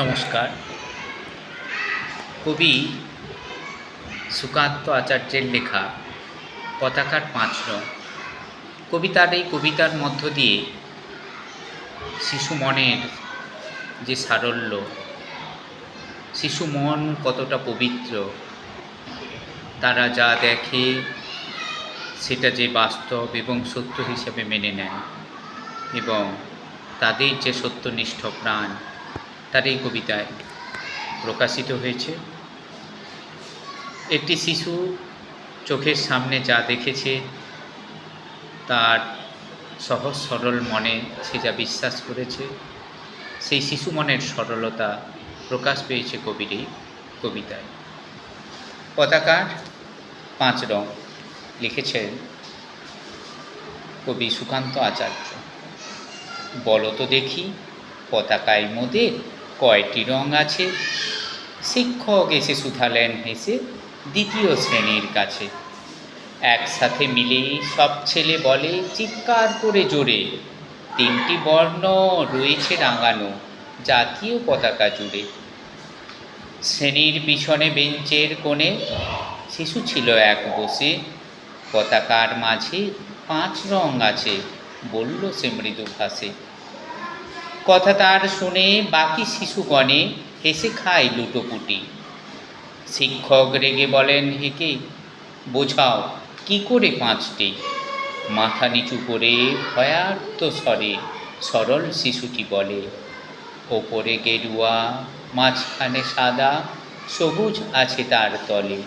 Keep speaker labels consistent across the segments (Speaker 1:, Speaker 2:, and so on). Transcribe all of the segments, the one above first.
Speaker 1: নমস্কার। কবি সুকান্ত আচার্যের লেখা পতাকার পাঁচ রং কবিতার এই কবিতার মধ্য দিয়ে শিশু মনের যে সারল্য, শিশু মন কতটা পবিত্র, তারা যা দেখে সেটা যে বাস্তব এবং সত্য হিসেবে মেনে নেয় এবং তাদের যে সত্যনিষ্ঠ প্রাণ তার এই কবিতায় প্রকাশিত হয়েছে। একটি শিশু চোখের সামনে যা দেখেছে, তার সহজ সরল মনে সে যা বিশ্বাস করেছে, সেই শিশু মনের সরলতা প্রকাশ পেয়েছে কবির এই কবিতায়। পতাকার পাঁচ রং লিখেছেন কবি সুকান্ত আচার্য। বলো তো দেখি, পতাকায় মোদের কয়টি রং আছে? শিক্ষক এসে শুধালেন হেসে, দ্বিতীয় শ্রেণির কাছে। একসাথে মিলে সব ছেলে বলে, চিৎকার করে জোরে। তিনটি বর্ণ রয়েছে রাঙানো, জাতীয় পতাকা জুড়ে। শ্রেণির পিছনে বেঞ্চের কোণে শিশু ছিল এক বসে। পতাকার মাঝে পাঁচ রং আছে, বলল সে মৃদু ভাসে কথা তার শুনে বাকি শিশুগণে হেসে খায় লুটোপুটি শিক্ষক রেগে বলেন হেকে বোঝাও, কি করে পাঁচটি? মাথা নিচু করে ভয়ার্ত স্বরে সরল শিশুটি বলে, ওপরে গেরুয়া, মাঝখানে সাদা, সবুজ আছে তার তলে।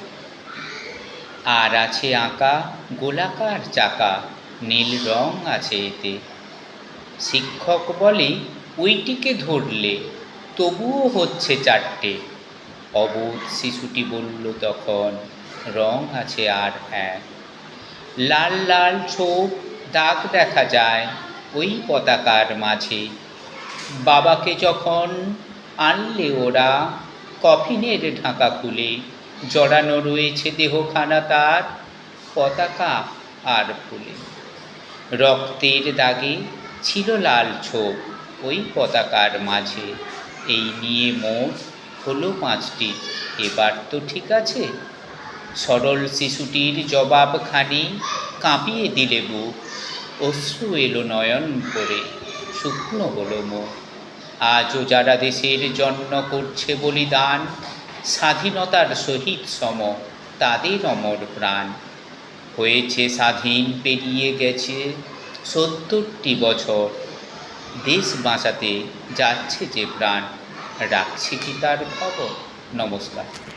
Speaker 1: আর আছে আঁকা, গোলাকার চাকা, নীল রং আছে এতে। শিক্ষক বলে ওইটিকে ধরলে তবুও হচ্ছে চারটে। অবোধ শিশুটি বলল তখন, রং আছে আর এক। লাল লাল ছোপ, দাগ দেখা যায় ওই পতাকার মাঝে। বাবাকে যখন আনলে ওরা, কফিনের ঢাকা খুলে জড়ানো রয়েছে দেহখানা তার পতাকা আর ফুলে। রক্তের দাগে ছিল লাল ছোপ। ওই পতাকার মাঝে। এই নিয়ে মোট হলো পাঁচটি। এবার তো ঠিক আছে। সরল শিশুটির জবাবখানি কাঁপিয়ে দিলে বুক। অশ্রু এলো নয়ন করে। শুকনো হলো মুখ। আজও যারা দেশের জন্য করছে বলিদান, স্বাধীনতার সহিত সম, তাদের অমর প্রাণ। হয়েছে স্বাধীন, পেরিয়ে গেছে সত্তরটি বছর। দেশ বাঁচাতে যাচ্ছে যে প্রাণ রাখছে কি তার খবর? নমস্কার।